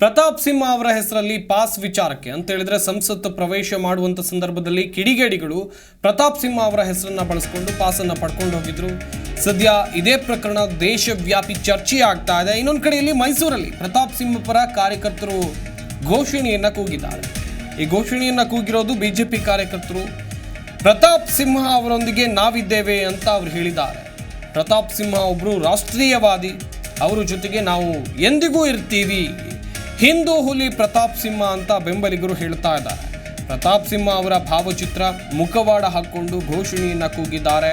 ಪ್ರತಾಪ್ ಸಿಂಹ ಅವರ ಹೆಸರಲ್ಲಿ ಪಾಸ್ ವಿಚಾರಕ್ಕೆ ಅಂತ ಹೇಳಿದ್ರೆ ಸಂಸತ್ ಪ್ರವೇಶ ಮಾಡುವಂತ ಸಂದರ್ಭದಲ್ಲಿ ಕಿಡಿಗೇಡಿಗಳು ಪ್ರತಾಪ್ ಸಿಂಹ ಅವರ ಹೆಸರನ್ನ ಬಳಸಿಕೊಂಡು ಪಾಸನ್ನು ಪಡ್ಕೊಂಡು ಹೋಗಿದ್ರು. ಸದ್ಯ ಇದೇ ಪ್ರಕರಣ ದೇಶವ್ಯಾಪಿ ಚರ್ಚೆ ಆಗ್ತಾ ಇದೆ. ಇನ್ನೊಂದು ಕಡೆಯಲ್ಲಿ ಮೈಸೂರಲ್ಲಿ ಪ್ರತಾಪ್ ಸಿಂಹ ಪರ ಕಾರ್ಯಕರ್ತರು ಘೋಷಣೆಯನ್ನು ಕೂಗಿದ್ದಾರೆ. ಈ ಘೋಷಣೆಯನ್ನು ಕೂಗಿರೋದು ಬಿಜೆಪಿ ಕಾರ್ಯಕರ್ತರು. ಪ್ರತಾಪ್ ಸಿಂಹ ಅವರೊಂದಿಗೆ ನಾವಿದ್ದೇವೆ ಅಂತ ಅವರು ಹೇಳಿದ್ದಾರೆ. ಪ್ರತಾಪ್ ಸಿಂಹ ಒಬ್ಬರು ರಾಷ್ಟ್ರೀಯವಾದಿ. ಅವರ ಜೊತೆಗೆ ನಾವು ಎಂದಿಗೂ ಇರ್ತೀವಿ. ಹಿಂದೂ ಹುಲಿ ಪ್ರತಾಪ್ ಸಿಂಹ ಅಂತ ಬೆಂಬಲಿಗರು ಹೇಳ್ತಾ ಇದ್ದಾರೆ. ಪ್ರತಾಪ್ ಸಿಂಹ ಅವರ ಭಾವಚಿತ್ರ ಮುಖವಾಡ ಹಾಕೊಂಡು ಘೋಷಣೆಯನ್ನ ಕೂಗಿದ್ದಾರೆ.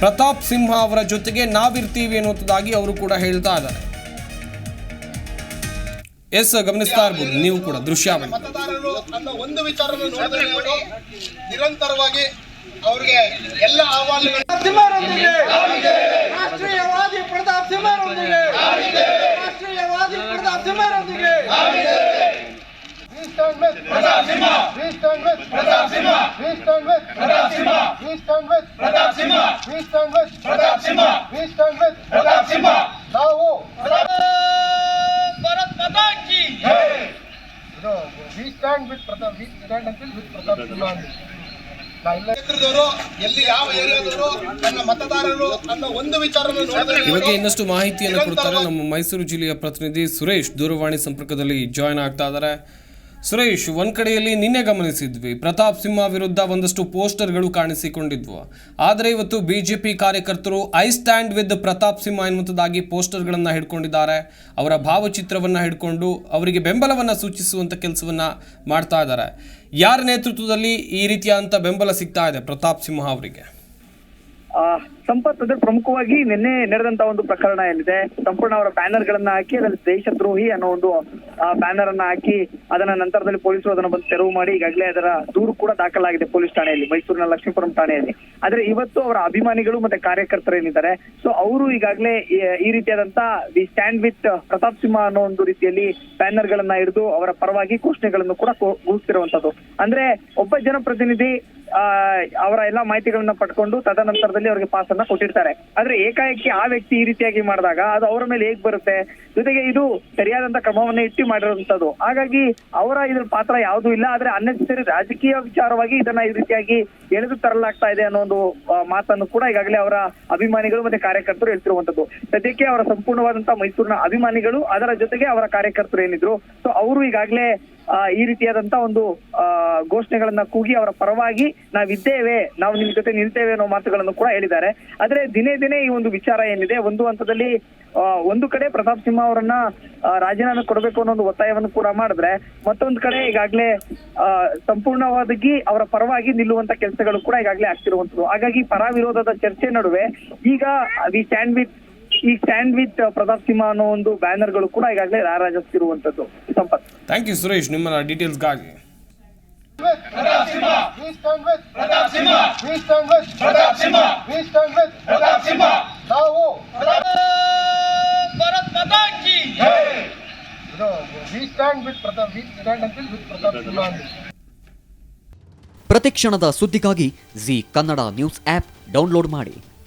ಪ್ರತಾಪ್ ಸಿಂಹ ಅವರ ಜೊತೆಗೆ ನಾವಿರ್ತೀವಿ ಅನ್ನುವಂಥದ್ದಾಗಿ ಅವರು ಕೂಡ ಹೇಳ್ತಾ ಇದ್ದಾರೆ. ಎಸ್ ಗಮನಿಸ್ತಾ ಇರ್ಬೋದು ನೀವು ಕೂಡ ದೃಶ್ಯಾವಳಿ. ಮತದಾರರು ಅನ್ನೋ ಒಂದು ವಿಚಾರವನ್ನು ನೋಡಿದ್ರೆ ನಿರಂತರವಾಗಿ ಅವರಿಗೆ ಎಲ್ಲ ಅಹವಾಲುಗಳು मेरे Stand with Pratap Singha. We stand with Pratap Singha. We stand with Pratap Singha. We stand with Pratap Singha. We stand with Pratap Singha. We stand with Pratap Singha. Now, Bharat Mata ki. No, we stand with Pratap. We stand until with Pratap Singha. ಕ್ಷೇತ್ರದವರು ಎಲ್ಲಿ ಯಾವ ಏರಿಯಾದವರು ನನ್ನ ಮತದಾರರು ಅನ್ನೋ ಒಂದು ವಿಚಾರನ ನೋಡಿದ್ರೆ ಈ ಬಗ್ಗೆ ಇನ್ನಷ್ಟು ಮಾಹಿತಿಯನ್ನು ಕೊಡ್ತಾರೆ ನಮ್ಮ ಮೈಸೂರು ಜಿಲ್ಲೆಯ ಪ್ರತಿನಿಧಿ ಸುರೇಶ್ ದೂರವಾಣಿ ಸಂಪರ್ಕದಲ್ಲಿ ಜಾಯ್ನ್ ಆಗ್ತಾ ಇದ್ದಾರೆ. ಸುರೇಶ್, ಒಂದ್ ಕಡೆಯಲ್ಲಿ ನಿನ್ನೆ ಗಮನಿಸಿದ್ವಿ. ಪ್ರತಾಪ್ ಸಿಂಹ ವಿರುದ್ಧ ಒಂದಷ್ಟು ಪೋಸ್ಟರ್ಗಳು ಕಾಣಿಸಿಕೊಂಡಿದ್ವು. ಆದರೆ ಇವತ್ತು ಬಿಜೆಪಿ ಕಾರ್ಯಕರ್ತರು I stand with Pratap Simha ಎನ್ನುವಂಥದ್ದಾಗಿ ಪೋಸ್ಟರ್ಗಳನ್ನು ಹಿಡ್ಕೊಂಡಿದ್ದಾರೆ. ಅವರ ಭಾವಚಿತ್ರವನ್ನ ಹಿಡ್ಕೊಂಡು ಅವರಿಗೆ ಬೆಂಬಲವನ್ನ ಸೂಚಿಸುವಂತ ಕೆಲಸವನ್ನ ಮಾಡ್ತಾ ಇದ್ದಾರೆ. ಯಾರ ನೇತೃತ್ವದಲ್ಲಿ ಈ ರೀತಿಯಾದಂಥ ಬೆಂಬಲ ಸಿಗ್ತಾ ಇದೆ ಪ್ರತಾಪ್ ಸಿಂಹ ಅವರಿಗೆ? ಸಂಪತ್ ಅದ್ರ ಪ್ರಮುಖವಾಗಿ ನಿನ್ನೆ ನಡೆದಂತ ಒಂದು ಪ್ರಕರಣ ಏನಿದೆ, ಸಂಪೂರ್ಣ ಅವರ ಬ್ಯಾನರ್ ಗಳನ್ನ ಹಾಕಿ, ಅದರಲ್ಲಿ ದೇಶದ್ರೋಹಿ ಅನ್ನೋ ಒಂದು ಬ್ಯಾನರ್ ಅನ್ನ ಹಾಕಿ, ಅದನ್ನ ನಂತರದಲ್ಲಿ ಪೊಲೀಸರು ಅದನ್ನ ಬಂದು ತೆರವು ಮಾಡಿ, ಈಗಾಗಲೇ ಅದರ ದೂರು ಕೂಡ ದಾಖಲಾಗಿದೆ ಪೊಲೀಸ್ ಠಾಣೆಯಲ್ಲಿ, ಮೈಸೂರಿನ ಲಕ್ಷ್ಮೀಪುರಂ ಠಾಣೆಯಲ್ಲಿ. ಆದ್ರೆ ಇವತ್ತು ಅವರ ಅಭಿಮಾನಿಗಳು ಮತ್ತೆ ಕಾರ್ಯಕರ್ತರು ಏನಿದ್ದಾರೆ ಸೊ ಅವರು ಈಗಾಗಲೇ ಈ- ರೀತಿಯಾದಂತ the stand with Pratap Simha ಅನ್ನೋ ಒಂದು ರೀತಿಯಲ್ಲಿ ಬ್ಯಾನರ್ ಗಳನ್ನ ಹಿಡಿದು, ಅವರ ಪರವಾಗಿ ಘೋಷಣೆಗಳನ್ನು ಕೂಡ ಕೂಗುತ್ತಿರುವಂತದ್ದು ಅಂದ್ರೆ ಒಬ್ಬ ಜನಪ್ರತಿನಿಧಿ ಅವರ ಎಲ್ಲಾ ಮಾಹಿತಿಗಳನ್ನ ಪಡ್ಕೊಂಡು, ತದನಂತರದಲ್ಲಿ ಅವರಿಗೆ ಪಾಸ್ ಅನ್ನ ಕೊಟ್ಟಿರ್ತಾರೆ. ಆದ್ರೆ ಏಕಾಏಕಿ ಆ ವ್ಯಕ್ತಿ ಈ ರೀತಿಯಾಗಿ ಮಾಡಿದಾಗ ಅದು ಅವರ ಮೇಲೆ ಹೇಗ್ ಬರುತ್ತೆ? ಜೊತೆಗೆ ಇದು ಸರಿಯಾದಂತ ಕ್ರಮವನ್ನ ಇಟ್ಟು ಮಾಡಿರುವಂತದ್ದು ಹಾಗಾಗಿ ಅವರ ಇದ್ರ ಪಾತ್ರ ಯಾವುದೂ ಇಲ್ಲ. ಆದ್ರೆ ಅನ್ನೆಸರಿ ರಾಜಕೀಯ ವಿಚಾರವಾಗಿ ಇದನ್ನ ಈ ರೀತಿಯಾಗಿ ಎಳೆದು ತರಲಾಗ್ತಾ ಇದೆ ಅನ್ನೋ ಒಂದು ಮಾತನ್ನು ಕೂಡ ಈಗಾಗಲೇ ಅವರ ಅಭಿಮಾನಿಗಳು ಮತ್ತೆ ಕಾರ್ಯಕರ್ತರು ಹೇಳ್ತಿರುವಂತದ್ದು ಸದ್ಯಕ್ಕೆ ಅವರ ಸಂಪೂರ್ಣವಾದಂತಹ ಮೈಸೂರಿನ ಅಭಿಮಾನಿಗಳು ಅದರ ಜೊತೆಗೆ ಅವರ ಕಾರ್ಯಕರ್ತರು ಏನಿದ್ರು. ಸೊ ಅವರು ಈಗಾಗಲೇ ಈ ರೀತಿಯಾದಂತ ಒಂದು ಘೋಷಣೆಗಳನ್ನ ಕೂಗಿ ಅವರ ಪರವಾಗಿ ನಾವಿದ್ದೇವೆ, ನಾವು ನಿಮ್ ಜೊತೆ ನಿಲ್ತೇವೆ ಅನ್ನೋ ಮಾತುಗಳನ್ನು ಕೂಡ ಹೇಳಿದ್ದಾರೆ. ಆದ್ರೆ ದಿನೇ ದಿನೇ ಈ ಒಂದು ವಿಚಾರ ಏನಿದೆ, ಒಂದು ಹಂತದಲ್ಲಿ ಒಂದು ಕಡೆ ಪ್ರತಾಪ್ ಸಿಂಹ ಅವರನ್ನ ರಾಜೀನಾಮೆ ಕೊಡಬೇಕು ಅನ್ನೋ ಒಂದು ಒತ್ತಾಯವನ್ನು ಕೂಡ ಮಾಡಿದ್ರೆ, ಮತ್ತೊಂದು ಕಡೆ ಈಗಾಗಲೇ ಸಂಪೂರ್ಣವಾಗಿ ಅವರ ಪರವಾಗಿ ನಿಲ್ಲುವಂತ ಕೆಲಸಗಳು ಕೂಡ ಈಗಾಗಲೇ ಆಗ್ತಿರುವಂತದ್ದು ಹಾಗಾಗಿ ಪರ ವಿರೋಧದ ಚರ್ಚೆ ನಡುವೆ ಈಗ ವಿ ಸ್ಟ್ಯಾಂಡ್ ವಿತ್ ಈ ಸ್ಟ್ಯಾಂಡ್ ವಿತ್ ಪ್ರತಾಪ್ ಸಿಂಹ ಅನ್ನೋ ಒಂದು ಬ್ಯಾನರ್ಗಳು ಕೂಡ ಈಗಾಗಲೇ ರಾರಾಜಿಸ್ತಿರುವಂತದ್ದು ಸಂಪತ್. ಥ್ಯಾಂಕ್ ಯು ಸುರೇಶ್ ನಿಮ್ಮ ಡೀಟೇಲ್ಸ್ಗಾಗಿ. ನಾವು ಪ್ರತಿಕ್ಷಣದ ಸುದ್ದಿಗಾಗಿ Zee Kannada news app download ಮಾಡಿ.